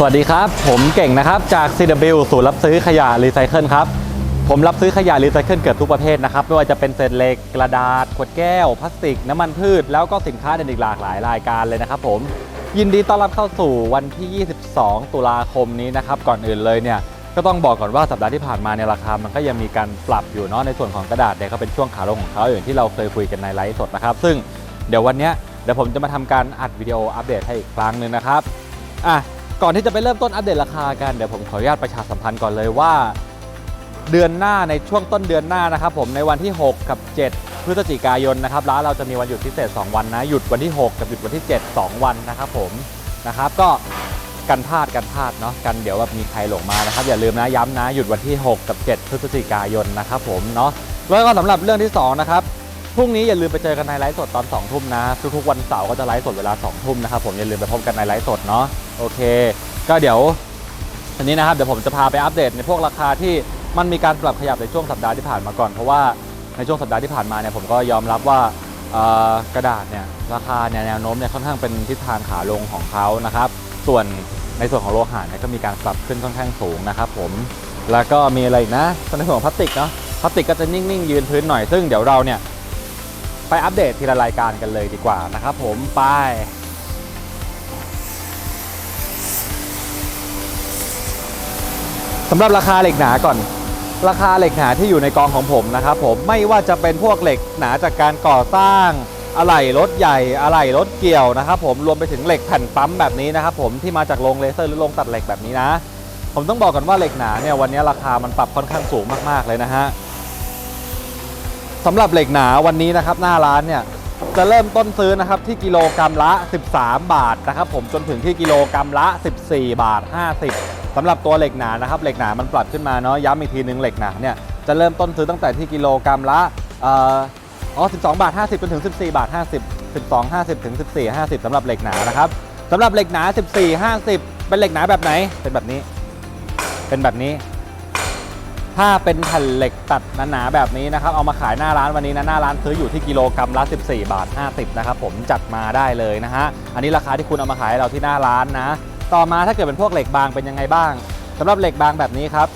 สวัสดีครับ ผมเก่งนะครับ จาก CW ศูนย์รับซื้อขยะรีไซเคิลครับ ผมรับซื้อขยะรีไซเคิลเกือบทุกประเภทนะครับ ไม่ว่าจะเป็นเศษเหล็กกระดาษ ขวดแก้ว พลาสติก น้ำมันพืช แล้วก็สินค้าอื่นอีกหลากหลายรายการเลยนะครับผม ยินดีต้อนรับเข้าสู่วันที่ 22 ตุลาคมนี้นะครับ ก่อนอื่นเลยเนี่ยก็ต้องบอกก่อนว่าสัปดาห์ที่ผ่านมาเนี่ยราคา มันก็ยังมีการปรับอยู่เนาะในส่วนของกระดาษเนี่ยก็เป็นช่วงขาลงของเขาอย่างที่เราเคยคุยกันในไลฟ์สดนะครับ ซึ่งเดี๋ยววันเนี้ยเดี๋ยวผมจะมาทำการอัดวิดีโออัปเดตให้อีกครั้งหนึ่งนะครับอะ ก่อนที่จะไปเริ่มต้นอัปเดตราคากันเดี๋ยวผมขออนุญาตประชาสัมพันธ์ก่อนเลยว่า เดือนหน้าในช่วงต้นเดือนหน้านะครับผมในวันที่ 6 กับ 7 พฤศจิกายนนะครับร้านเราจะมีวันหยุดพิเศษ 2 วันนะหยุดวันที่ 6 กับหยุดวันที่ 7 2 วันนะครับผมนะครับก็กันพลาดกันพลาดเนาะกันเดี๋ยวแบบมีใครหลงมานะครับอย่าลืมนะย้ำนะหยุดวันที่ 6 กับ 7 พฤศจิกายนนะครับผมเนาะแล้วก็สำหรับเรื่องที่2นะครับ พรุ่งนี้อย่าลืมไปเจอกันในไลฟ์สดตอน2ทุ่มนะทุกๆวันเสาร์ก็จะไลฟ์สดเวลา2ทุ่มนะครับผมอย่าลืมไปพบกันในไลฟ์สดเนาะโอเค ก็เดี๋ยวอันนี้นะครับเดี๋ยวผมจะพาไปอัปเดตในพวกราคาที่มันมีการปรับขยับในช่วงสัปดาห์ที่ผ่านมาก่อนเพราะว่าในช่วงสัปดาห์ที่ผ่านมาเนี่ยผมก็ยอมรับว่ากระดาษเนี่ยราคาเนี่ยแนวโน้มเนี่ยค่อนข้างเป็นทิศทางขาลงของเขานะครับ ส่วนในส่วนของโลหะเนี่ยก็มีการปรับขึ้นค่อนข้างสูงนะครับผมแล้วก็มีอะไรนะในส่วนของพลาสติกเนาะพลาสติกก็จะนิ่งๆยืนพื้นหน่อยซึ่งเดี๋ยวเราเนี่ย ไปอัปเดตทีละรายการกันเลยดีกว่านะครับผมไปสำหรับราคาเหล็กหนาก่อน ราคาเหล็กหนาที่อยู่ในกองของผมนะครับผมไม่ว่าจะเป็นพวกเหล็กหนาจากการก่อสร้างอะไหล่รถใหญ่อะไหล่รถเกี่ยวนะครับผมรวมไปถึงเหล็กแผ่นปั๊มแบบนี้นะครับผมที่มาจากโรงเลเซอร์หรือโรงตัดเหล็กแบบนี้นะ ผมต้องบอกก่อนว่าเหล็กหนาเนี่ยวันนี้ราคามันปรับค่อนข้างสูงมากๆเลยนะฮะ สำหรับเหล็กหนาวันนี้นะครับหน้าร้านเนี่ยจะเริ่มต้นซื้อนะครับที่กิโลกรรัมละ 13 บาทนะครับผมจนถึงที่กิโลกรรัมละ 14 บาท 50สำหรับตัวเหล็กหนานะครับเหล็กหนามันปรับขึ้นมาเนาะย้ำอีกทีนึงเหล็กหนาเนี่ยจะเริ่มต้นซื้อตั้งแต่ที่กิโลกรรัมละเอ่ออ๋อ12 บาท 50จนถึง 14 บาท 50 12 50 ถึง 14 50สำหรับเหล็กหนานะครับสำหรับเหล็กหนา 14 50 เป็นเหล็กหนาแบบไหนเป็นแบบนี้ เป็นแบบนี้ ถ้าเป็นแผ่นเหล็กตัดหนาๆแบบนี้นะครับ เอามาขายหน้าร้านวันนี้นะ หน้าร้านซื้ออยู่ที่กิโลกรรัมละ 14 บาท 50 นะครับผมจัดมาได้เลยนะฮะ อันนี้ราคาที่คุณเอามาขายเราที่หน้าร้านนะ ต่อมาถ้าเกิดเป็นพวกเหล็กบางเป็นยังไงบ้างสำหรับเหล็กบางแบบนี้ครับ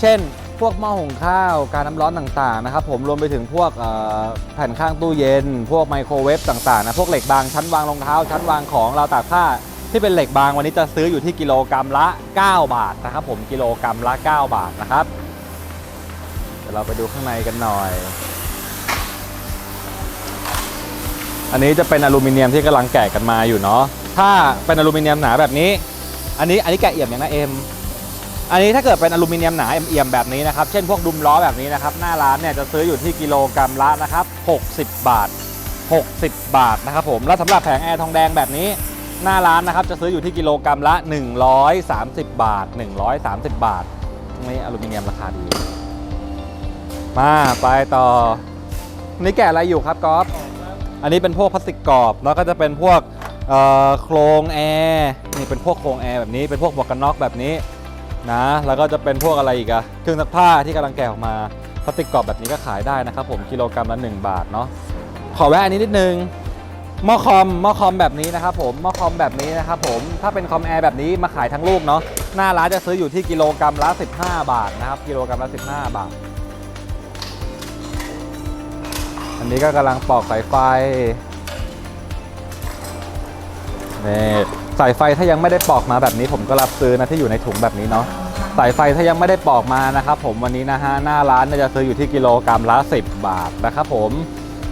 เช่น พวกหม้อหุงข้าว การน้ำร้อนต่างๆนะครับผมรวมไปถึงพวกแผ่นข้างตู้เย็น พวกไมโครเวฟต่างๆนะพวกเหล็กบางชั้นวางรองเท้า ชั้นวางของราวตากผ้าที่เป็นเหล็กบางวันนี้จะซื้ออยู่ที่กิโลกรรัมละ 9 บาทนะครับผมกิโลกรรัมละ 9 บาทนะครับ ดี๋ยวเราไปดูข้างในกันหน่อย อันนี้จะเป็นอลูมิเนียมที่กำลังแกะกันมาอยู่เนาะ ถ้าเป็นอลูมิเนียมหนาแบบนี้ อันนี้อันนี้แกะเอี่ยมอย่างนะเอ็ม อันนี้ถ้าเกิดเป็นอลูมิเนียมหนาเอี่ยมแบบนี้นะครับ เช่นพวกดุมล้อแบบนี้นะครับ หน้าร้านเนี่ยจะซื้ออยู่ที่กิโลกรรัมละนะครับ 60 บาท 60 บาทนะครับผม แล้วสำหรับแผงแอร์ทองแดงแบบนี้หน้าร้านนะครับจะซื้ออยู่ที่กิโลกรรัมละ 130 บาท 130 บาทนี่อลูมิเนียมราคาดี มาไปต่อ นี่แกะอะไรอยู่ครับก๊อฟอันนี้เป็นพวกพลาสติกกรอบแล้วก็จะเป็นพวกโครงแอร์นี่เป็นพวกโครงแอร์แบบนี้เป็นพวกหมวกกันน็อกแบบนี้นะแล้วก็จะเป็นพวกอะไรอีกอะเครื่องซักผ้าที่กำลังแกะออกมาพลาสติกกรอบแบบนี้ก็ขายได้นะครับผมกิโลกรัมละ1บาทเนาะขอแวะอันนี้นิดนึงหม้อคอมหม้อคอมแบบนี้นะครับผมหม้อคอมแบบนี้นะครับผมถ้าเป็นคอมแอร์แบบนี้มาขายทั้งลูกเนาะหน้าร้านจะซื้ออยู่ที่กิโลกรัมละ 15 บาทนะครับกิโลกรัมละ 15 บาท อันนี้ก็กำลังปอกสายไฟนี่สายไฟถ้ายังไม่ได้ปอกมาแบบนี้ ผมก็รับซื้อนะที่อยู่ในถุงแบบนี้เนาะสายไฟถ้ายังไม่ได้ปอกมานะครับผมวันนี้นะฮะหน้าร้านเนี่ยจะซื้ออยู่ที่กิโลกรัมละ10 บาทนะครับผม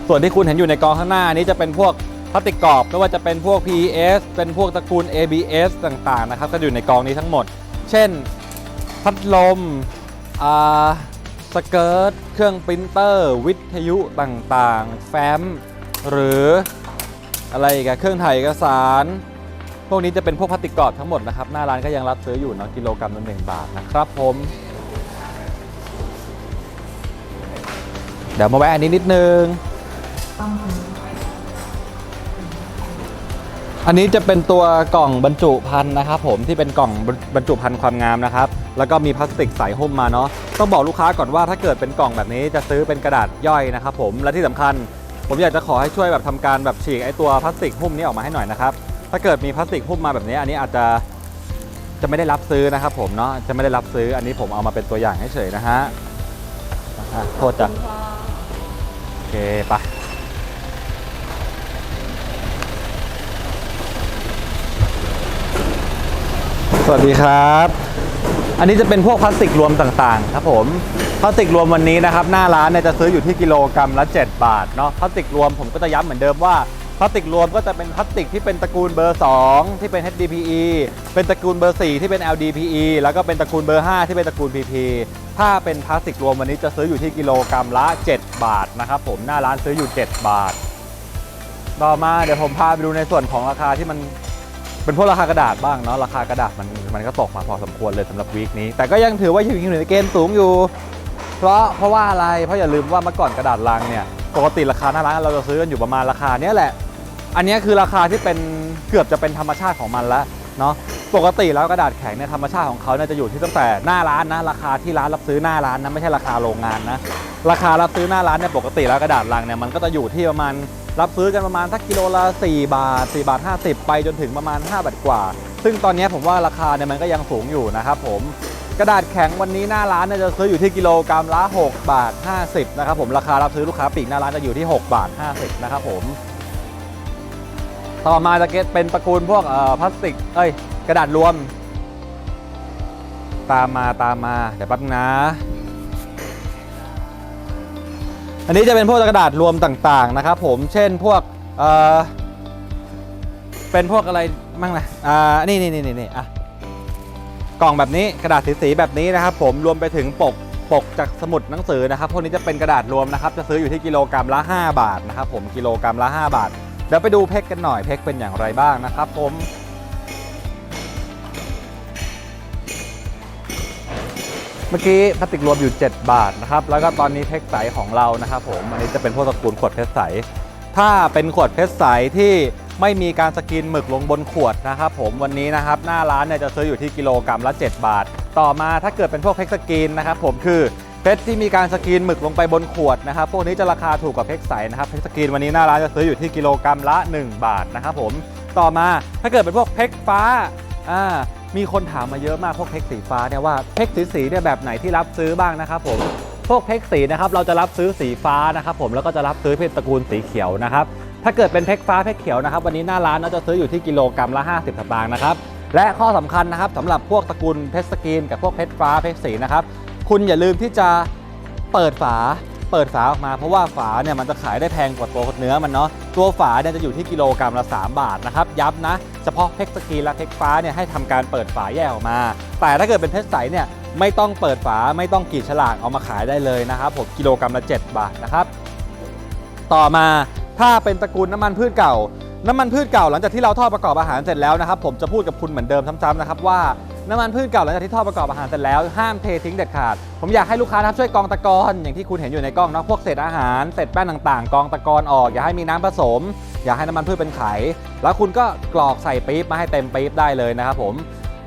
ส่วนที่คุณเห็นอยู่ในกองข้างหน้านี้จะเป็นพวกพลาสติกกรอบไม่ว่าจะเป็นพวก PES เป็นพวกตระกูล ABS ต่างๆนะครับก็อยู่ในกองนี้ทั้งหมด เช่น พัดลมอ่า สเกิร์ต เครื่องปรินเตอร์ วิทยุต่างๆ แฟ้ม หรืออะไรอีกอะเครื่องถ่ายเอกสาร พวกนี้จะเป็นพวกพลาสติกกรอบทั้งหมดนะครับ หน้าร้านก็ยังรับซื้ออยู่เนาะกิโลกรัมละหนึ่งบาทนะครับผม เดี๋ยวมาแวะอันนี้นิดนึงอั อันนี้จะเป็นตัวกล่องบรรจุภัณฑ์นะครับผมที่เป็นกล่องบรรจุภัณฑ์ความงามนะครับ แล้วก็มีพลาสติกใสหุ้มมาเนาะต้องบอกลูกค้าก่อนว่าถ้าเกิดเป็นกล่องแบบนี้จะซื้อเป็นกระดาษย่อยนะครับผมและที่สำคัญ ผมอยากจะขอให้ช่วยแบบทำการแบบฉีกไอ้ตัวพลาสติกหุ้มนี้ออกมาให้หน่อยนะครับถ้าเกิดมีพลาสติกหุ้มมาแบบนี้ อันนี้อาจจะจะไม่ได้รับซื้อนะครับผมเนาะจะไม่ได้รับซื้ออันนี้ผมเอามาเป็นตัวอย่างให้เฉยนะฮะอะโทษจ้ะโอเคไปะ สวัสดีครับ อันนี้จะเป็นพวกพลาสติกรวมต่างๆ ครับผมพลาสติกรวมวันนี้นะครับหน้าร้านเนี่ยจะซื้ออยู่ที่กิโลกรัมละ 7 บาทเนาะพลาสติกรวมผมก็จะย้ำเหมือนเดิมว่าพลาสติกรวมก็จะเป็นพลาสติกที่เป็นตระกูลเบอร์ 2 ที่เป็น HDPE เป็นตระกูลเบอร์ 4 ที่เป็น LDPE แล้วก็เป็นตระกูลเบอร์ 5 ที่เป็นตระกูล PP ถ้าเป็นพลาสติกรวมวันนี้จะซื้ออยู่ที่กิโลกรัมละ 7 บาทนะครับผมหน้าร้านซื้ออยู่ 7 บาท ต่อมาเดี๋ยวผมพาไปดูในส่วนของราคาที่มัน เป็นพวกราคากระดาษบ้างเนาะราคากระดาษมันมันก็ตกมาพอสมควรเลยสำหรับวีคนี้ แต่ก็ยังถือว่าอยู่ในเกณฑ์สูงอยู่ เพราะเพราะว่าอะไรเพราะอย่าลืมว่าเมื่อก่อนกระดาษลังเนี่ยปกติราคาหน้าร้านเราจะซื้อกันอยู่ประมาณราคาเนี้ยแหละ อันนี้คือราคาที่เป็นเกือบจะเป็นธรรมชาติของมันแล้วเนาะปกติแล้วกระดาษแข็งเนี่ยธรรมชาติของเขาเนี่ยจะอยู่ที่ตั้งแต่หน้าร้านนะราคาที่ร้านรับซื้อหน้าร้านนะไม่ใช่ราคาโรงงานนะราคารับซื้อหน้าร้านเนี่ยปกติแล้วกระดาษลังเนี่ยมันก็จะอยู่ที่ประมาณ รับซื้อกันประมาณสักกิโลละ 4 บาท 4 บาท 50 ไปจนถึงประมาณ 5 บาทกว่า ซึ่งตอนนี้ผมว่าราคาเนี่ยมันก็ยังสูงอยู่นะครับผมกระดาษแข็งวันนี้หน้าร้านเนี่ยจะซื้ออยู่ที่กิโลกรัมละ 6 บาท 50 นะครับผมราคารับซื้อลูกค้าปลีกหน้าร้านจะอยู่ที่ 6 บาท 50 นะครับผม ต่อมาจะเก็ตเป็นตระกูลพวกเอ่อพลาสติกเอ้ยกระดาษรวม ตามมาตามมาเดี๋ยวแป๊บนึงนะ อันนี้จะเป็นพวกกระดาษรวมต่างๆนะครับผมเช่นพวกเอ่อเป็นพวกอะไรมั่งนะอ่านี่นี่นี่นี่นอะกล่องแบบนี้กระดาษสีๆแบบนี้นะครับ ผมรวมไปถึงปกปกจากสมุดหนังสือนะครับพวกนี้จะเป็นกระดาษรวมนะครับ จะซื้ออยู่ที่กิโลกรัมละ 5 บาทนะครับผมกิโลกรัมละ 5 บาทเดี๋ยวไปดูเพกกันหน่อยเพกเป็นอย่างไรบ้างนะครับ ผม เมื่อกี้พลาสติกรวมอยู่ 7 บาทนะครับ แล้วก็ตอนนี้เพชรใสของเรานะครับผม อันนี้จะเป็นพวกตระกูลขวดเพชรใส ถ้าเป็นขวดเพชรใสที่ไม่มีการสกรีนหมึกลงบนขวดนะครับผม วันนี้นะครับหน้าร้านเนี่ยจะซื้ออยู่ที่กิโลกรัมละ 7 บาท ต่อมาถ้าเกิดเป็นพวกเพชรสกรีนนะครับผมคือเพชรที่มีการสกรีนหมึกลงไปบนขวดนะครับ พวกนี้จะราคาถูกกว่าเพชรใสนะครับเพชรสกรีนวันนี้หน้าร้านจะซื้ออยู่ที่กิโลกรัมละ 1 บาทนะครับผม ต่อมาถ้าเกิดเป็นพวกเพชรฟ้า อ่า มีคนถามมาเยอะมากพวกเพกสีฟ้าเนี่ยว่าเพกสีสีเนี่ยแบบไหนที่รับซื้อบ้างนะครับผมพวกเพกสีนะครับเราจะรับซื้อสีฟ้านะครับผมแล้วก็จะรับซื้อเป็นตระกูลสีเขียวนะครับถ้าเกิดเป็นเพกฟ้าเพกเขียวนะครับวันนี้หน้าร้านเราจะซื้ออยู่ที่กิโลกรัมละ 50สตางค์นะครับและข้อสำคัญนะครับสำหรับพวกตระกูลเพชรสกรีนกับพวกเพชรฟ้าเพชรสีนะครับคุณอย่าลืมที่จะเปิดฝา เปิดฝาออกมาเพราะว่าฝาเนี่ยมันจะขายได้แพงกว่าตัวเนื้อมันเนาะตัวฝาเนี่ยจะอยู่ที่กิโลกรัมละ 3 บาทนะครับย้ำนะ เฉพาะเพชรสกีและเพชรฟ้าเนี่ยให้ทำการเปิดฝาแยกออกมา แต่ถ้าเกิดเป็นเพชรใสเนี่ยไม่ต้องเปิดฝาไม่ต้องกรีดฉลากเอามาขายได้เลยนะครับผมกิโลกรัมละ 7 บาทนะครับต่อมาถ้าเป็นตระกูลน้ำมันพืชเก่า น้ำมันพืชเก่าหลังจากที่เราทอดประกอบอาหารเสร็จแล้วนะครับผมจะพูดกับคุณเหมือนเดิมซ้ำๆนะครับว่า น้ำมันพืชเก่าหลังจากที่ทอดประกอบอาหารเสร็จแล้วห้ามเททิ้งเด็ดขาด ผมอยากให้ลูกค้านะครับช่วยกองตะกอนอย่างที่คุณเห็นอยู่ในกล้องเนาะพวกเศษอาหารเศษแป้งต่างๆ กองตะกอนออกอย่าให้มีน้ำผสม อย่าให้น้ำมันพืชเป็นไข แล้วคุณก็กรอกใส่ปี๊บมาให้เต็มปี๊บได้เลยนะครับผม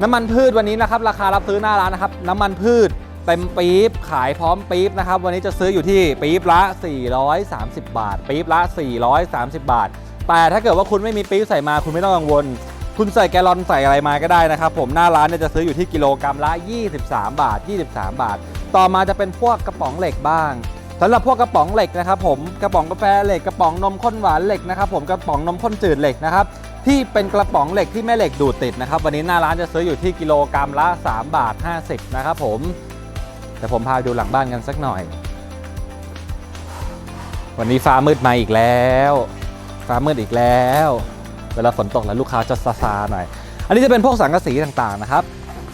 น้ำมันพืชวันนี้นะครับราคารับซื้อหน้าร้านนะครับน้ำมันพืชเต็มปี๊บขายพร้อมปี๊บนะครับวันนี้จะซื้ออยู่ที่ปี๊บละ 430 บาทปี๊บละ 430 บาท แต่ถ้าเกิดว่าคุณไม่มีปี๊บใส่มาคุณไม่ต้องกังวล คุณใส่แกลลอนใส่อะไรมาก็ได้นะครับผมหน้าร้านเนี่ยจะซื้ออยู่ที่กิโลกรัมละ 23 บาท 23 บาท ต่อมาจะเป็นพวกกระป๋องเหล็กบ้างสำหรับพวกกระป๋องเหล็กนะครับผมกระป๋องกาแฟเหล็กกระป๋องนมข้นหวานเหล็กนะครับผมกระป๋องนมข้นจืดเหล็กนะครับที่เป็นกระป๋องเหล็กที่แม่เหล็กดูดติดนะครับวันนี้หน้าร้านจะซื้ออยู่ที่กิโลกรัมละ 3 บาท 50 นะครับผมเดี๋ยวผมพาดูหลังบ้านกันสักหน่อย วันนี้ฟ้ามืดมาอีกแล้ว ฟ้ามืดอีกแล้ว วลาฝนตกแล้วลูกค้าจะซาซาหน่อย อันนี้จะเป็นพวกสังกะสีต่างๆนะครับ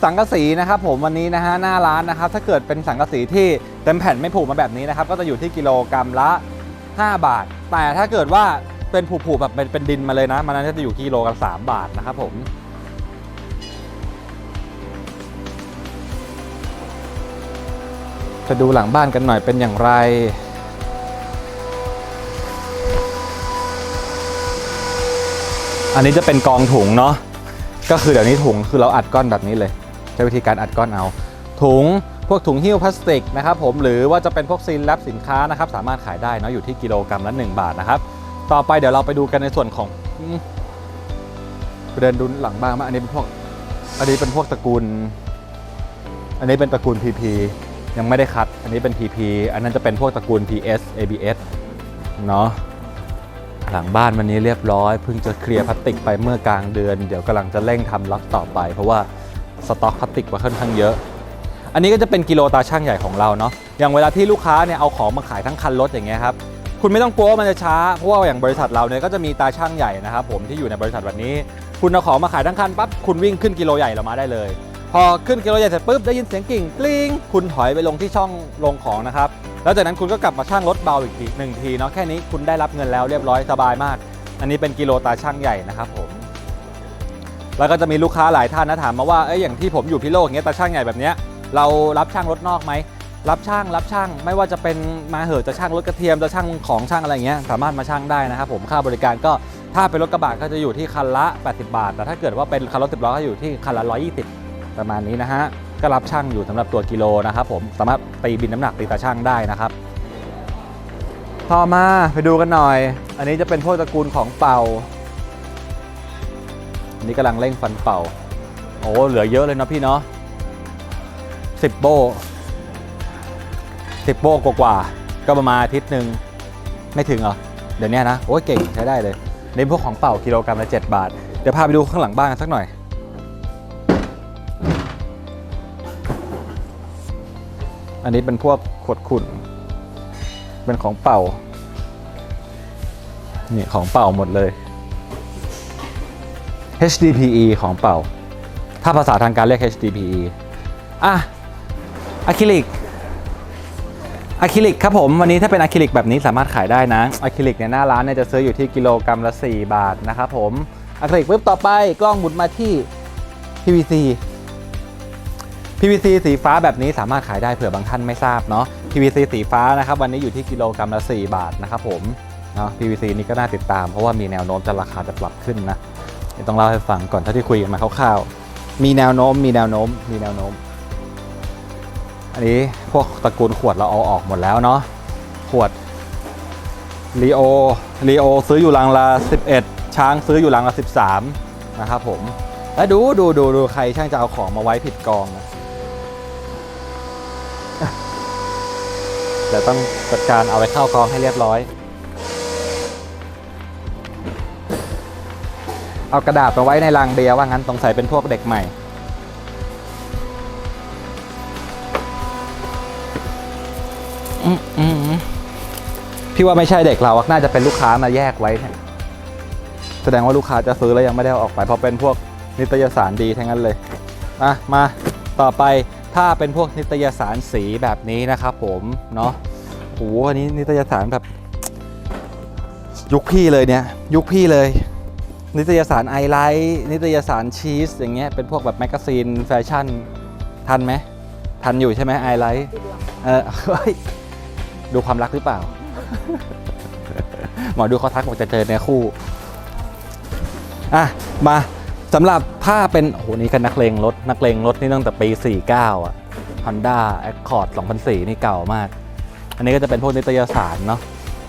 สังกะสีนะครับผมวันนี้นะฮะหน้าร้านนะครับ ถ้าเกิดเป็นสังกะสีที่เต็มแผ่นไม่ผูกมาแบบนี้นะครับ ก็จะอยู่ที่กิโลกรัมละ 5 บาท แต่ถ้าเกิดว่าเป็นผูกๆแบบเป็นเป็นดินมาเลยนะ มันนั้นจะอยู่กิโลกรัม3บาทนะครับผมจะดูหลังบ้านกันหน่อยเป็นอย่างไร อันนี้จะเป็นกองถุงเนาะก็คือเดี๋ยวนี้ถุงคือเราอัดก้อนแบบนี้เลยใช้วิธีการอัดก้อนเอา ถุงพวกถุงหิ้วพลาสติกนะครับผมหรือว่าจะเป็นพวกซีนแลบสินค้านะครับสามารถขายได้เนาะอยู่ที่กิโลกรัมละ 1 บาทนะครับ ต่อไปเดี๋ยวเราไปดูกันในส่วนของเดินดูหลังบ้านมาอันนี้เป็นพวกอันนี้เป็นพวกตระกูล อันนี้เป็นตระกูล PP ยังไม่ได้คัด อันนี้เป็น PP อันนั้นจะเป็นพวกตระกูล PS ABS เนาะ หลังบ้านวันนี้เรียบร้อยเพิ่งจะเคลียร์พลาสติกไปเมื่อกลางเดือน เดี๋ยวกำลังจะเร่งทำล็อตต่อไป เพราะว่าสต็อกพลาสติกมาค่อนข้างเยอะ อันนี้ก็จะเป็นกิโลตาช่างใหญ่ของเราเนาะอย่างเวลาที่ลูกค้าเนี่ยเอาของมาขายทั้งคันรถอย่างเงี้ยครับคุณไม่ต้องกลัวว่ามันจะช้าเพราะว่าอย่างบริษัทเราเนี่ยก็จะมีตาช่างใหญ่นะครับผมที่อยู่ในบริษัทแบบนี้ คุณเอาของมาขายทั้งคันปั๊บคุณวิ่งขึ้นกิโลใหญ่เรามาได้เลย พอขึ้นกิโลใหญ่เสร็จปุ๊บได้ยินเสียงกิ่งกลิ้งคุณถอยไปลงที่ช่องลงของนะครับแล้วจากนั้นคุณก็กลับมาช่างรถเบาอีกทีหนึ่งทีเนาะแค่นี้คุณได้รับเงินแล้วเรียบร้อยสบายมาก อันนี้เป็นกิโลตาช่างใหญ่นะครับผมแล้วก็จะมีลูกค้าหลายท่านนะถามมาว่าเอ้ยอย่างที่ผมอยู่พิโลกเงี้ยตาช่างใหญ่แบบเนี้ยเรารับช่างรถนอกไหมรับช่างรับช่างไม่ว่าจะเป็นมาเหอะจะช่างรถกระเทียมจะช่างของช่างอะไรเงี้ยสามารถมาช่างได้นะครับผมค่าบริการก็ถ้าเป็นรถกระบะก็จะอยู่ที่คันละ 80 บาท แต่ถ้าเกิดว่าเป็นคันรถ10ล้อก็อยู่ที่คันละ 120 ประมาณนี้นะฮะก็รับช่างอยู่สำหรับตัวกิโลนะครับผมสามารถตีบินน้ำหนักตีตาช่างได้นะครับ ต่อมาไปดูกันหน่อย อันนี้จะเป็นพวกตระกูลของเป่า อันนี้กำลังเร่งฟันเป่า โอ้เหลือเยอะเลยเนาะพี่เนาะสิบโบสิบโบกว่า ก็ประมาณอาทิตย์หนึ่งไม่ถึงเหรอ เดี๋ยวนี้นะ โอ้ยเก่งใช้ได้เลย ในพวกของเป่ากิโลกรัมละ 7 บาท เดี๋ยวพาไปดูข้างหลังบ้านสักหน่อย อันนี้เป็นพวกขวดขุ่น เป็นของเป่า นี่ของเป่าหมดเลย HDPE ของเป่า ถ้าภาษาทางการเรียก HDPE อะอะคริลิกอะคริลิกครับผม วันนี้ถ้าเป็นอะคริลิกแบบนี้สามารถขายได้นะอะคริลิกเนี่ยหน้าร้านเนี่ยจะซื้ออยู่ที่กิโลกรัมละ 4 บาทนะครับผมอะคริลิกปุ๊บต่อไปกล้องหมุนมาที่ PVC PVC สีฟ้าแบบนี้สามารถขายได้เผื่อบางท่านไม่ทราบเนาะ PVC สีฟ้านะครับวันนี้อยู่ที่กิโลกรัมละ 4 บาทนะครับผมเนาะ PVC นี่ก็น่าติดตามเพราะว่ามีแนวโน้มจะราคาจะปรับขึ้นนะต้องเล่าให้ฟังก่อนเท่าที่คุยกันมาคร่าวๆมีแนวโน้มมีแนวโน้มมีแนวโน้ม อันนี้พวกตระกูลขวดเราเอาออกหมดแล้วเนาะขวดลีโอลีโอซื้ออยู่ลังละ11 ช้างซื้ออยู่ลังละ13นะครับผมแล้วดูดูดูดูใครช่างจะเอาของมาไว้ผิดกองนะ เดี๋ยวต้องจัดการเอาไปเข้ากองให้เรียบร้อย เอากระดาษมาไว้ในรังเบียร์ว่างั้นสงสัยเป็นพวกเด็กใหม่อืมอืมพี่ว่าไม่ใช่เด็กเราอะน่าจะเป็นลูกค้ามาแยกไว้ แสดงว่าลูกค้าจะซื้อแล้วยังไม่ได้เอาออกไปเพราะเป็นพวกนิตยสารดีทั้งนั้นเลย มา มา ต่อไป ถ้าเป็นพวกนิตยสารสีแบบนี้นะครับผมเนาะโหอันนี้นิตยสารแบบ ยุคพี่เลยเนี่ย ยุคพี่เลย นิตยสารไอไลท์นิตยสารชีสอย่างเงี้ยเป็นพวกแบบแมกกาซีนแฟชั่น ทันไหมทันอยู่ใช่ไหมไอไลท์เออเฮ้ยดูความรักหรือเปล่า หมอดูเขาทักบอกจะเจอในอคู่ อะ มา สำหรับถ้าเป็นโอ้โหนี่ก็นักเลงรถ นักเลงรถนี่ตั้งแต่ปี 49 อะ Honda Accord 2004 นี่เก่ามาก อันนี้ก็จะเป็นพวกนิตยสารเนาะ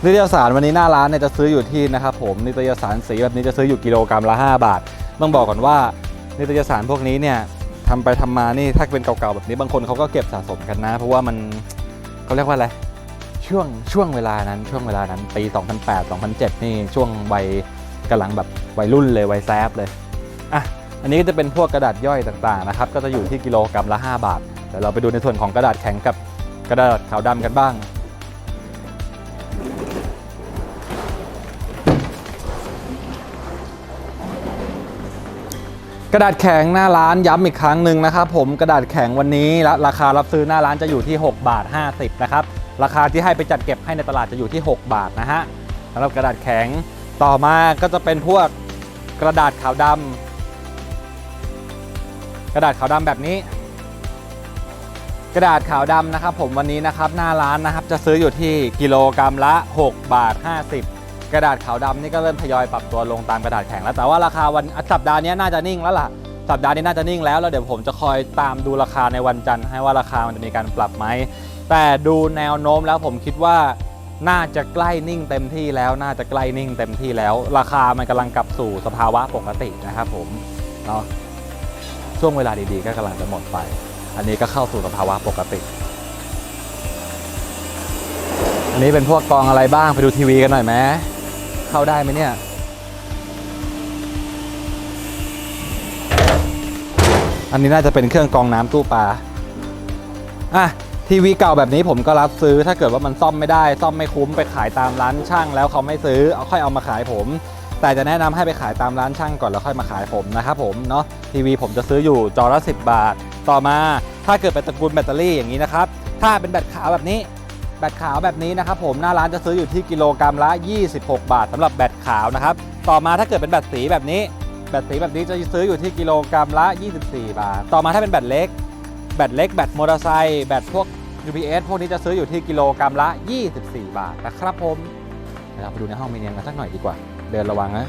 นิตยสารวันนี้หน้าร้านเนี่ยจะซื้ออยู่ที่นะครับผมนิตยสารสีแบบนี้จะซื้ออยู่กิโลกรัมละ 5 บาท ต้องบอกก่อนว่า นิตยสารพวกนี้เนี่ยทำไปทำมานี่ถ้าเป็นเก่าๆแบบนี้บางคนเขาก็เก็บสะสมกันนะ เพราะว่ามันเขาเรียกว่าอะไรช่วงช่วงเวลานั้นช่วงเวลานั้นปี 2008 2007 นี่ช่วงวัยกำลังแบบวัยรุ่นเลยวัยแซบเลย อะอันนี้ก็จะเป็นพวกกระดาษย่อยต่างๆนะครับก็จะอยู่ที่กิโลกรัมละ 5 บาทเดี๋ยวเราไปดูในส่วนของกระดาษแข็งกับกระดาษขาวดำกันบ้างกระดาษแข็งหน้าร้านย้ำอีกครั้งหนึ่งนะครับผมกระดาษแข็งวันนี้ละราคารับซื้อหน้าร้านจะอยู่ที่ 6 บาท 50นะครับราคาที่ให้ไปจัดเก็บให้ในตลาดจะอยู่ที่ 6 บาทนะฮะสำหรับกระดาษแข็งต่อมาก็จะเป็นพวกกระดาษขาวดำ กระดาษขาวดำแบบนี้ กระดาษขาวดำนะครับ ผมวันนี้นะครับหน้าร้านนะครับ จะซื้ออยู่ที่กิโลกรัมละ 6 บาท 50 กระดาษขาวดำนี่ก็เริ่มทยอยปรับตัวลงตามกระดาษแข็งแล้วแต่ว่าราคาวันสัปดาห์นี้น่าจะนิ่งแล้วล่ะสัปดาห์นี้น่าจะนิ่งแล้วแล้วเดี๋ยวผมจะคอยตามดูราคาในวันจันทร์ให้ว่าราคามันจะมีการปรับไหมแต่ดูแนวโน้มแล้วผมคิดว่าน่าจะใกล้นิ่งเต็มที่แล้ว น่าจะใกล้นิ่งเต็มที่แล้ว ราคามันกำลังกลับสู่สภาวะปกตินะครับผมเนาะ ช่วงเวลาดีๆ ก็กำลังจะหมดไป อันนี้ก็เข้าสู่สภาวะปกติ อันนี้เป็นพวกกองอะไรบ้างไปดูทีวีกันหน่อยไหมเข้าได้ไหมเนี่ยอันนี้น่าจะเป็นเครื่องกรองน้ำตู้ปลา อะทีวีเก่าแบบนี้ผมก็รับซื้อถ้าเกิดว่ามันซ่อมไม่ได้ ซ่อมไม่คุ้มไปขายตามร้านช่างแล้วเขาไม่ซื้อเอาค่อยเอามาขายผม แต่จะแนะนำให้ไปขายตามร้านช่างก่อนแล้วค่อยมาขายผมนะครับผมเนาะทีวีผมจะซื้ออยู่จอละ 10 บาท ต่อมาถ้าเกิดเป็นตระกูลแบตเตอรี่อย่างนี้นะครับถ้าเป็นแบตขาวแบบนี้แบตขาวแบบนี้นะครับผมหน้าร้านจะซื้ออยู่ที่กิโลกรัมละ 26 บาทสำหรับแบตขาวนะครับต่อมาถ้าเกิดเป็นแบตสีแบบนี้ แบตสีแบบนี้จะซื้ออยู่ที่กิโลกรัมละ 24 บาท ต่อมาถ้าเป็นแบตเล็ก แบตเล็กแบตมอเตอร์ไซค์แบตพวก UPS พวกนี้จะซื้ออยู่ที่กิโลกรัมละ 24 บาทนะครับผมเดี๋ยวเราไปดูในห้องมีเนียมกันสักหน่อยดีกว่า เดินระวังนะ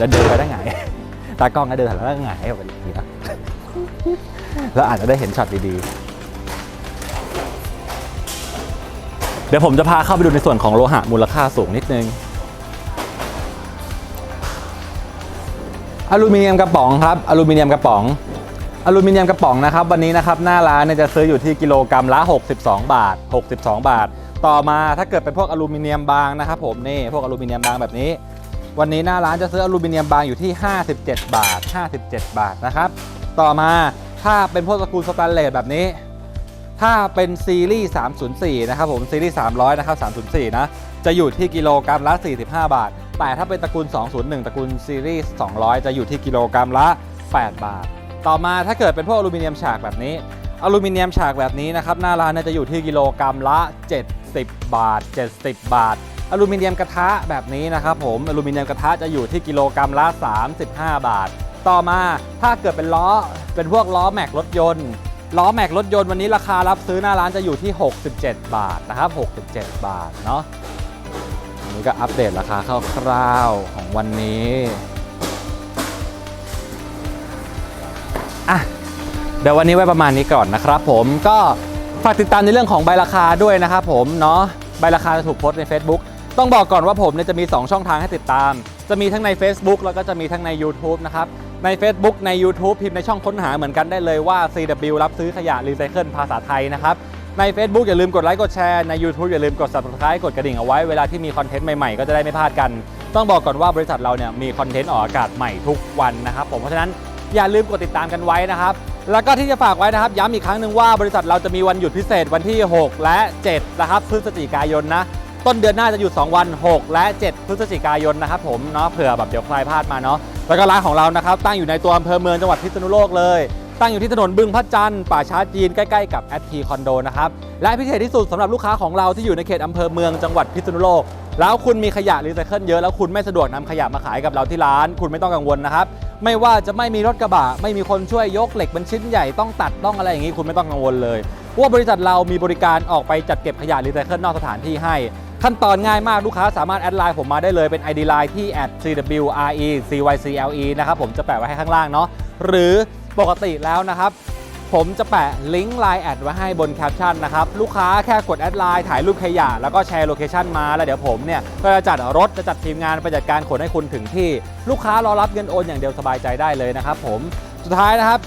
จะเดินไปได้ไง ตากล้องก็เดินหันแล้วก็หงายออกไปอย่างนี้นะแล้วอาจจะได้เห็นช็อตดีๆ เดี๋ยวผมจะพาเข้าไปดูในส่วนของโลหะมูลค่าสูงนิดนึง อลูมิเนียมกระป๋องครับ อลูมิเนียมกระป๋อง อลูมิเนียมกระป๋องนะครับ วันนี้นะครับหน้าร้านเนี่ยจะซื้ออยู่ที่กิโลกรัมละ 62 บาท 62 บาท ต่อมาถ้าเกิดเป็นพวกอลูมิเนียมบางนะครับผมนี่พวกอลูมิเนียมบางแบบนี้ วันนี้หน้าร้านจะซื้ออลูมิเนียมบางอยู่ที่ 57 บาท 57 บาทนะครับ ต่อมาถ้าเป็นพวกตระกูลสแตนเลสแบบนี้ ถ้าเป็นซีรีส์ 304 นะครับผมซีรีส์ 300 นะครับ 304 นะ จะอยู่ที่กิโลกรัมละ 45 บาท แต่ถ้าเป็นตระกูล 201 ตระกูลซีรีส์ 200 จะอยู่ที่กิโลกรัมละ 8 บาท ต่อมาถ้าเกิดเป็นพวกอลูมิเนียมฉากแบบนี้อลูมิเนียมฉากแบบนี้นะครับหน้าร้านจะอยู่ที่กิโลกรัมละ 70บาท 70 บาท อลูมิเนียมกระทะแบบนี้นะครับผม อลูมิเนียมกระทะจะอยู่ที่กิโลกรัมละ 35 บาท ต่อมาถ้าเกิดเป็นล้อ เป็นพวกล้อแม็กรถยนต์ ล้อแม็กรถยนต์วันนี้ราคารับซื้อหน้าร้านจะอยู่ที่ 67 บาทนะครับ 67 บาทเนาะนนี้ก็อัปเดตราคาคร่าวๆของวันนี้อะเดี๋ยววันนี้ไว้ประมาณนี้ก่อนนะครับผมก็ ฝากติดตามในเรื่องของใบราคาด้วยนะครับผมเนาะใบราคาจะถูกโพสต์ใน Facebook ต้องบอกก่อนว่าผมเนี่ยจะมี 2 ช่องทางให้ติดตาม จะมีทั้งใน Facebook แล้วก็จะมีทั้งใน YouTube นะครับ ใน Facebook ใน YouTube พิมพ์ในช่องค้นหาเหมือนกันได้เลยว่า CW รับซื้อขยะรีไซเคิลภาษาไทยนะครับ ใน Facebook อย่าลืมกดไลค์กดแชร์ใน YouTube อย่าลืมกด Subscribe กดกระดิ่งเอาไว้เวลาที่มีคอนเทนต์ใหม่ๆ ก็จะได้ไม่พลาดกัน ต้องบอกก่อนว่าบริษัทเราเนี่ยมีคอนเทนต์ออกอากาศใหม่ทุกวันนะครับผมเพราะฉะนั้นอย่าลืมกดติดตามกันไว้นะครับ แล้วก็ที่จะฝากไว้นะครับ ย้ำอีกครั้งหนึ่งว่าบริษัทเราจะมีวันหยุดพิเศษวันที่ 6 และ 7 นะครับพฤศจิกายนนะต้นเดือนหน้าจะหยุด 2 วัน 6 และ 7 พฤศจิกายนนะครับผมเนาะเผื่อแบบเดี๋ยวใครพลาดมาเนาะแล้วก็ร้านของเรานะครับ ตั้งอยู่ในตัวอำเภอเมืองจังหวัดพิษณุโลกเลย ตั้งอยู่ที่ถนนบึงพระจันทร์ป่าช้าจีนใกล้ๆกับแอทีคอนโดนะครับและพิเศษที่สุดสำหรับลูกค้าของเราที่อยู่ในเขตอำเภอเมืองจังหวัดพิษณุโลก แล้วคุณมีขยะรีไซเคิลเยอะแล้วคุณไม่สะดวกนำขยะมาขายกับเราที่ร้าน คุณไม่ต้องกังวลนะครับ ไม่ว่าจะไม่มีรถกระบะ ไม่มีคนช่วยยกเหล็กเป็นชิ้นใหญ่ต้องตัดต้องอะไรอย่างนี้ คุณไม่ต้องกังวลเลยเพราะว่าบริษัทเรามีบริการออกไปจัดเก็บขยะรีไซเคิลนอกสถานที่ให้ ขั้นตอนง่ายมากลูกค้าสามารถแอดไลน์ผมมาได้เลยเป็น ID Line ที่ @cwrecycle นะครับผมจะแปะไว้ให้ข้างล่างเนาะหรือปกติแล้วนะครับ ผมจะแปะลิงก์ Line แอดไว้ให้บนแคปชั่นนะครับ ลูกค้าแค่กดแอดไลน์ถ่ายรูปขยะ แล้วก็แชร์โลเคชันมาแล้วเดี๋ยวผมเนี่ย ก็จะจัดรถจะจัดทีมงานไปจัดการขนให้คุณถึงที่ ลูกค้ารอรับเงินโอนอย่างเดียวสบายใจได้เลยนะครับผมสุดท้ายนะครับ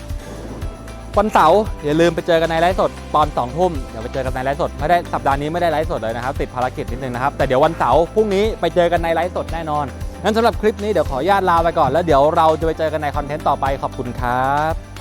วันเสาร์อย่าลืมไปเจอกันในไลฟ์สดตอน2ทุ่มเดี๋ยวไปเจอกันในไลฟ์สดไม่ได้สัปดาห์นี้ไม่ได้ไลฟ์สดเลยนะครับ ติดภารกิจนิดนึงนะครับ แต่เดี๋ยววันเสาร์พรุ่งนี้ไปเจอกันในไลฟ์สดแน่นอนงั้นสำหรับคลิปนี้เดี๋ยวขออนุญาตลาไปก่อนแล้วเดี๋ยวเราจะไปเจอกันในคอนเทนต์ต่อไปขอบคุณครับ